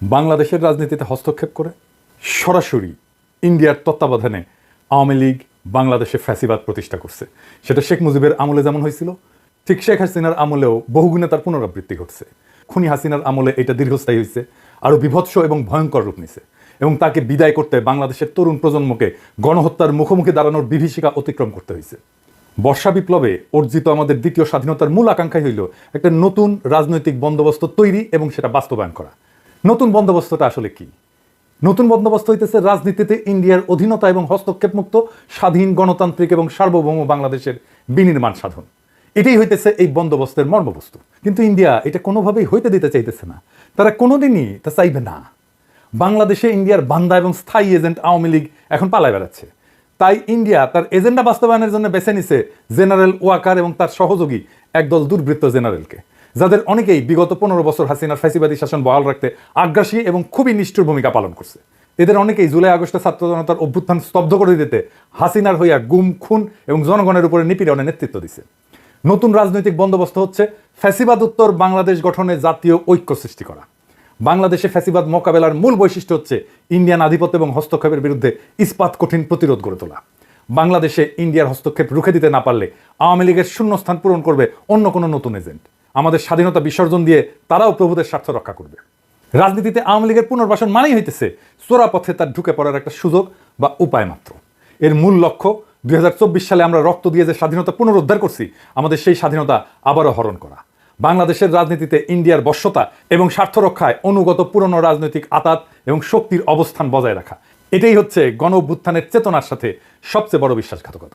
বাংলাদেশের রাজনীতিতে হস্তক্ষেপ করে সরাসরি ইন্ডিয়ার তত্ত্বাবধানে আওয়ামী লীগ বাংলাদেশে ফ্যাসিবাদ প্রতিষ্ঠা করছে। সেটা শেখ মুজিবের আমলে যেমন হয়েছিল, ঠিক শেখ হাসিনার আমলেও বহুগুণে তার পুনরাবৃত্তি ঘটছে। খুনি হাসিনার আমলে এটা দীর্ঘস্থায়ী হয়েছে, আরও বিভৎস এবং ভয়ঙ্কর রূপ নিছে এবং তাকে বিদায় করতে বাংলাদেশের তরুণ প্রজন্মকে গণহত্যার মুখোমুখি দাঁড়ানোর বিভীষিকা অতিক্রম করতে হয়েছে। বর্ষা বিপ্লবে অর্জিত আমাদের দ্বিতীয় স্বাধীনতার মূল আকাঙ্ক্ষাই হইল একটা নতুন রাজনৈতিক বন্দোবস্ত তৈরি এবং সেটা বাস্তবায়ন করা। নতুন বন্দোবস্তটা আসলে কি? নতুন বন্দোবস্ত হইতেছে রাজনীতিতে ইন্ডিয়ার অধীনতা এবং হস্তক্ষেপ মুক্ত স্বাধীন, গণতান্ত্রিক এবং সার্বভৌম বাংলাদেশের বিনির্মাণ সাধন। এটাই হইতেছে এই বন্দোবস্তের মর্মবস্তু। কিন্তু ইন্ডিয়া এটা কোনোভাবেই হইতে দিতে চাইতেছে না। তারা কোনোদিনই তা চাইবে না। বাংলাদেশে ইন্ডিয়ার বান্দা এবং স্থায়ী এজেন্ট আওয়ামী লীগ এখন পালায় বেড়াচ্ছে। তাই ইন্ডিয়া তার এজেন্ডা বাস্তবায়নের জন্য বেছে নিছে জেনারেল ওয়াকার এবং তার সহযোগী একদল দুর্বৃত্ত জেনারেলকে। যাদের অনেকেই বিগত পনেরো বছর হাসিনার ফ্যাসিবাদী শাসন বহাল রাখতে আগ্রাসী এবং খুবই নিষ্ঠুর ভূমিকা পালন করছে। এদের অনেকেই জুলাই আগস্টে ছাত্র জনতার অভ্যুত্থান স্তব্ধ করে দিতে হাসিনার হইয়া গুম, খুন এবং জনগণের উপরে নিপীড়নে নেতৃত্ব দিছে। নতুন রাজনৈতিক বন্দোবস্ত হচ্ছে ফ্যাসিবাদ উত্তর বাংলাদেশ গঠনে জাতীয় ঐক্য সৃষ্টি করা। বাংলাদেশে ফ্যাসিবাদ মোকাবেলার মূল বৈশিষ্ট্য হচ্ছে ইন্ডিয়ান আধিপত্য এবং হস্তক্ষেপের বিরুদ্ধে ইস্পাত কঠিন প্রতিরোধ গড়ে তোলা। বাংলাদেশে ইন্ডিয়ার হস্তক্ষেপ রুখে দিতে না পারলে আওয়ামী লীগের শূন্যস্থান পূরণ করবে অন্য কোনো নতুন এজেন্ট। আমাদের স্বাধীনতা বিসর্জন দিয়ে তারাও প্রভুদের স্বার্থ রক্ষা করবে। রাজনীতিতে আওয়ামী লীগের পুনর্বাসন মানেই হইতেছে চোরা পথে তার ঢুকে পড়ার একটা সুযোগ বা উপায় মাত্র। এর মূল লক্ষ্য দু হাজার চব্বিশ সালে আমরা রক্ত দিয়ে যে স্বাধীনতা পুনরুদ্ধার করছি, আমাদের সেই স্বাধীনতা আবারও হরণ করা। বাংলাদেশের রাজনীতিতে ইন্ডিয়ার বশ্যতা এবং স্বার্থ রক্ষায় অনুগত পুরনো রাজনৈতিক আতাত এবং শক্তির অবস্থান বজায় রাখা। এটাই হচ্ছে গণ চেতনার সাথে সবচেয়ে বড় বিশ্বাসঘাতকতা।